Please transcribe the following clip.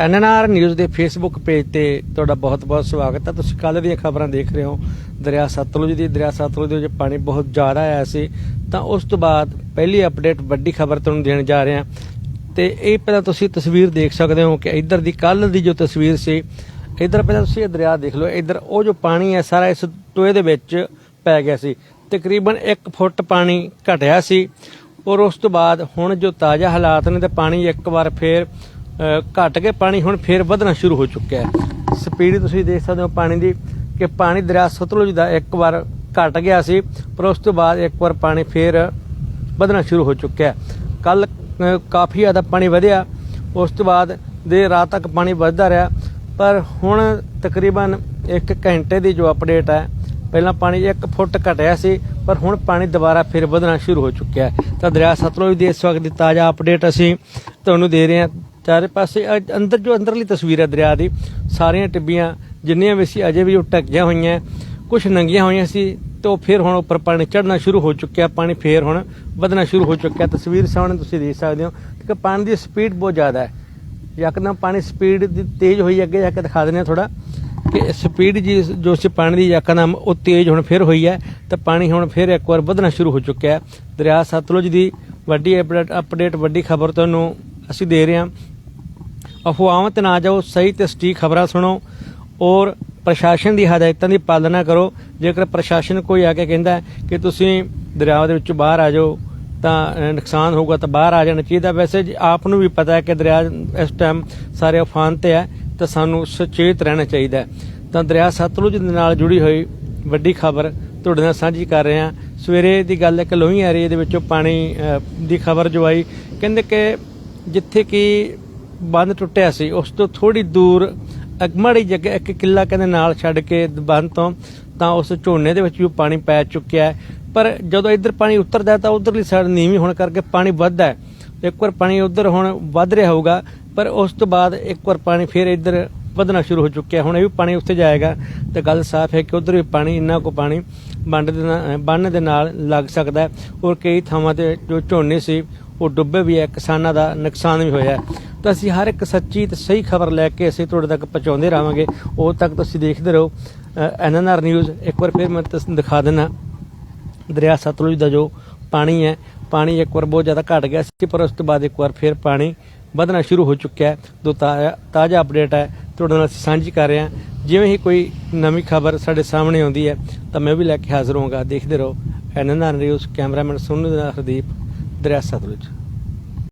NNR news ਦੇ Facebook page ਤੇ ਤੁਹਾਡਾ ਬਹੁਤ-ਬਹੁਤ ਸਵਾਗਤ ਹੈ। ਤੁਸੀਂ ਕੱਲ ਦੀਆਂ ਖਬਰਾਂ ਦੇਖ ਰਹੇ ਹੋ ਦਰਿਆ ਸਤਲੁਜ ਦੀ। ਦਰਿਆ ਸਤਲੁਜ ਦੇ ਵਿੱਚ ਪਾਣੀ ਬਹੁਤ ਜ਼ਿਆਦਾ ਆਇਆ ਸੀ। ਤਾਂ ਉਸ ਤੋਂ ਬਾਅਦ ਪਹਿਲੀ ਅਪਡੇਟ ਵੱਡੀ ਖਬਰ ਤੁਹਾਨੂੰ ਦੇਣ ਜਾ ਰਹੇ। ਹਾਂ ਤੇ ਇਹ ਪਹਿਲਾਂ ਤੁਸੀਂ ਤਸਵੀਰ ਦੇਖ ਸਕਦੇ ਹੋ ਕਿ ਇੱਧਰ ਦੀ ਕੱਲ ਦੀ ਜੋ ਤਸਵੀਰ ਸੀ, ਇੱਧਰ ਪਹਿਲਾਂ ਤੁਸੀਂ ਇਹ ਦਰਿਆ ਦੇਖ ਲਓ, ਇੱਧਰ ਉਹ ਜੋ ਪਾਣੀ ਹੈ ਸਾਰਾ ਇਸ ਟੋਏ ਦੇ ਵਿੱਚ ਪੈ ਗਿਆ ਸੀ। ਤਕਰੀਬਨ 1 ਫੁੱਟ ਪਾਣੀ ਘਟਿਆ ਸੀ ਔਰ ਉਸ ਤੋਂ ਬਾਅਦ ਹੁਣ ਜੋ ਤਾਜ਼ਾ ਹਾਲਾਤ ਨੇ ਤੇ ਪਾਣੀ ਇੱਕ ਵਾਰ ਫੇਰ ਘਟ ਕੇ ਪਾਣੀ ਹੁਣ ਫੇਰ ਵਧਣਾ ਸ਼ੁਰੂ ਹੋ ਚੁੱਕਿਆ ਹੈ। ਸਪੀਡ ਤੁਸੀਂ ਦੇਖ ਸਕਦੇ ਹੋ ਪਾਣੀ ਦੀ ਕਿ ਪਾਣੀ ਦਰਿਆ ਸਤਲੁਜ ਦਾ ਇੱਕ ਵਾਰ ਘਟ ਗਿਆ ਸੀ, ਪਰ ਉਸ ਤੋਂ ਬਾਅਦ ਇੱਕ ਵਾਰ ਪਾਣੀ ਫੇਰ ਵਧਣਾ ਸ਼ੁਰੂ ਹੋ ਚੁੱਕਿਆ ਹੈ। ਕੱਲ ਕਾਫੀ ਜ਼ਿਆਦਾ ਪਾਣੀ ਵਧਿਆ, ਉਸ ਤੋਂ ਬਾਅਦ ਦੇ ਰਾਤ ਤੱਕ ਪਾਣੀ ਵੱਧਦਾ ਰਿਹਾ, ਪਰ ਹੁਣ ਤਕਰੀਬਨ 1 ਘੰਟੇ ਦੀ ਜੋ ਅਪਡੇਟ ਹੈ, ਪਹਿਲਾਂ ਪਾਣੀ 1 ਫੁੱਟ ਘਟਿਆ ਸੀ, ਪਰ ਹੁਣ ਪਾਣੀ ਦੁਬਾਰਾ ਫਿਰ ਵਧਣਾ ਸ਼ੁਰੂ ਹੋ ਚੁੱਕਿਆ ਹੈ। ਤਾਂ ਦਰਿਆ ਸਤਲੁਜ ਦੀ ਇਸ ਵਕਤ ਦੀ ਤਾਜ਼ਾ ਅਪਡੇਟ ਅਸੀਂ ਤੁਹਾਨੂੰ ਦੇ ਰਹੇ ਹਾਂ। ਚਾਰੇ ਪਾਸੇ ਅ- ਅੰਦਰ ਜੋ ਅੰਦਰਲੀ ਤਸਵੀਰ ਹੈ ਦਰਿਆ ਦੀ, ਸਾਰੀਆਂ ਟਿੱਬੀਆਂ ਜਿੰਨੀਆਂ ਵੀ ਸੀ, ਅਜੇ ਵੀ ਉਹ ਢੱਕੀਆਂ ਹੋਈਆਂ ਕੁਝ ਨੰਗੀਆਂ ਹੋਈਆਂ ਸੀ, ਤੇ ਉਹ ਫਿਰ ਹੁਣ ਉੱਪਰ ਪਾਣੀ ਚੜਨਾ ਸ਼ੁਰੂ ਹੋ ਚੁੱਕਿਆ, ਪਾਣੀ ਫਿਰ ਹੁਣ ਵਧਣਾ ਸ਼ੁਰੂ ਹੋ ਚੁੱਕਿਆ। ਤਸਵੀਰ ਸਾਹਮਣੇ ਤੁਸੀਂ ਦੇਖ ਸਕਦੇ ਹੋ ਕਿ ਪਾਣੀ ਦੀ ਸਪੀਡ ਬਹੁਤ ਜ਼ਿਆਦਾ ਹੈ। ਯਕਦਮ ਪਾਣੀ ਸਪੀਡ ਦੀ ਤੇਜ਼ ਹੋਈ, ਅੱਗੇ ਜਾ ਕੇ ਦਿਖਾ ਦਿੰਦੇ ਹਾਂ ਥੋੜਾ ਕਿ ਸਪੀਡ ਜੀ ਜੋ ਸੀ ਪਾਣੀ ਦੀ ਯਕਦਮ ਉਹ ਤੇਜ਼ ਹੁਣ ਫਿਰ ਹੋਈ ਹੈ, ਤਾਂ ਪਾਣੀ ਹੁਣ ਫਿਰ ਇੱਕ ਵਾਰ ਵਧਣਾ ਸ਼ੁਰੂ ਹੋ ਚੁੱਕਿਆ ਹੈ। ਦਰਿਆ ਸਤਲੁਜ ਦੀ ਵੱਡੀ ਅਪਡੇਟ ਅਪਡੇਟ, ਵੱਡੀ ਖਬਰ ਤੁਹਾਨੂੰ ਅਸੀਂ ਦੇ ਰਹੇ ਹਾਂ। ਅਫਵਾਹਾਂ ਤੇ ਨਾ ਜਾਓ, ਸਹੀ ਤੇ ਸਟੀਕ ਖਬਰਾਂ ਸੁਣੋ ਔਰ ਪ੍ਰਸ਼ਾਸਨ ਦੀ ਹਦਾਇਤਾਂ ਦੀ ਪਾਲਣਾ ਕਰੋ। ਜੇਕਰ ਪ੍ਰਸ਼ਾਸਨ ਕੋਈ ਆ ਕੇ ਕਹਿੰਦਾ ਕਿ ਤੁਸੀਂ ਦਰਿਆ ਦੇ ਵਿੱਚੋਂ ਬਾਹਰ ਆ ਜਾਓ, ਤਾਂ ਨੁਕਸਾਨ ਹੋਊਗਾ ਤਾਂ ਬਾਹਰ ਆ ਜਾਣਾ ਚਾਹੀਦਾ। ਵੈਸੇ ਜੀ ਆਪ ਨੂੰ ਵੀ ਪਤਾ ਹੈ ਕਿ ਦਰਿਆ ਇਸ ਟਾਈਮ ਸਾਰੇ ਅਫਵਾਨ ਤੇ ਹੈ, ਤਾਂ ਸਾਨੂੰ ਸੁਚੇਤ ਰਹਿਣਾ ਚਾਹੀਦਾ ਤਾਂ ਦਰਿਆ ਸਤਲੁਜ ਦੇ ਨਾਲ ਜੁੜੀ ਹੋਈ ਵੱਡੀ ਖਬਰ ਤੁਹਾਡੇ ਨਾਲ ਸਾਂਝੀ ਕਰ ਰਹੇ ਹਾਂ। ਸਵੇਰੇ ਦੀ ਗੱਲ ਹੈ ਕਿ ਲੋਹੀ ਏਰੀਏ ਦੇ ਵਿੱਚੋਂ ਪਾਣੀ ਦੀ ਖਬਰ ਜੋ ਆਈ, ਕਹਿੰਦੇ ਕਿ ਜਿੱਥੇ ਕਿ ਬੰਦ ਟੁੱਟਿਆ ਸੀ। ਉਸ ਤੋਂ ਥੋੜੀ ਦੂਰ ਇੱਕ ਜਗ੍ਹਾ ਇੱਕ ਕਿੱਲਾ ਕਹਿੰਦੇ ਨਾਲ ਛੱਡ ਕੇ ਬੰਦ ਤੋਂ, ਤਾਂ ਉਸ ਝੋਨੇ ਦੇ ਵਿੱਚ ਵੀ ਪਾਣੀ ਪੈ ਚੁੱਕਿਆ ਹੈ। ਪਰ ਜਦੋਂ ਇੱਧਰ ਪਾਣੀ ਉਤਰਦਾ ਤਾਂ ਉਧਰਲੀ ਸਾਈਡ ਨੀਵੀਂ ਹੋਣ ਕਰਕੇ ਪਾਣੀ ਵੱਧਦਾ ਹੈ। ਇੱਕ ਵਾਰ ਪਾਣੀ ਉਧਰ ਹੁਣ ਵੱਧ ਰਿਹਾ ਹੋਊਗਾ, ਪਰ ਉਸ ਤੋਂ ਬਾਅਦ ਇੱਕ ਵਾਰ ਪਾਣੀ ਫਿਰ ਇੱਧਰ ਵਧਣਾ ਸ਼ੁਰੂ ਹੋ ਚੁੱਕਿਆ ਹੁਣ ਇਹ ਵੀ ਪਾਣੀ ਉੱਥੇ ਜਾਏਗਾ। ਤੇ ਗੱਲ ਸਾਫ਼ ਹੈ ਕਿ ਉਧਰ ਵੀ ਪਾਣੀ, ਇੰਨਾ ਕੋ ਪਾਣੀ ਬੰਡ ਦੇ ਨਾਲ ਬੰਨ ਦੇ ਨਾਲ ਲੱਗ ਸਕਦਾ ਹੈ। ਔਰ ਕਈ ਥਾਵਾਂ ਤੇ ਜੋ ਝੋਨੇ ਸੀ, ਉਹ ਡੁੱਬੇ ਵੀ ਹੈ। ਕਿਸਾਨਾਂ ਦਾ ਨੁਕਸਾਨ ਵੀ ਹੋਇਆ ਤਾਂ ਅਸੀਂ ਹਰ ਇੱਕ ਸੱਚੀ ਤੇ ਸਹੀ ਖਬਰ ਲੈ ਕੇ ਅਸੀਂ ਤੁਹਾਡੇ ਤੱਕ ਪਹੁੰਚਾਉਂਦੇ ਰਹਾਂਗੇ। ਉਦੋਂ ਤੱਕ ਤੁਸੀਂ ਦੇਖਦੇ ਰਹੋ। ਐਨਐਨਆਰ ਨਿਊਜ਼, ਇੱਕ ਵਾਰ ਫਿਰ ਮੈਂ ਤੁਹਾਨੂੰ ਦਿਖਾ ਦਿੰਦਾ। ਦਰਿਆ ਸਤਲੁਜ ਦਾ ਜੋ ਪਾਣੀ ਹੈ, ਪਾਣੀ ਇੱਕ ਵਾਰ ਬਹੁਤ ਜ਼ਿਆਦਾ ਘਟ ਗਿਆ ਸੀ, ਪਰ ਉਸ ਤੋਂ ਬਾਅਦ ਇੱਕ ਵਾਰ ਫਿਰ ਪਾਣੀ ਵਧਣਾ ਸ਼ੁਰੂ ਹੋ ਚੁੱਕਿਆ ਹੈ। ਜੋ ਤਾਜ਼ਾ ਤਾਜ਼ਾ ਅਪਡੇਟ ਹੈ। ਤੁਹਾਡੇ ਨਾਲ ਅਸੀਂ ਸਾਂਝੀ ਕਰ ਰਹੇ ਹਾਂ। ਜਿਵੇਂ ਹੀ ਕੋਈ ਨਵੀਂ ਖਬਰ ਸਾਡੇ ਸਾਹਮਣੇ ਆਉਂਦੀ ਹੈ, ਤਾਂ ਮੈਂ ਵੀ ਲੈ ਕੇ ਹਾਜ਼ਰ ਹੋਵਾਂਗਾ। ਦੇਖਦੇ ਰਹੋ। NNR news, cameraman Sunil Hardeep, ਦਰਿਆ ਸਤਲੁਜ।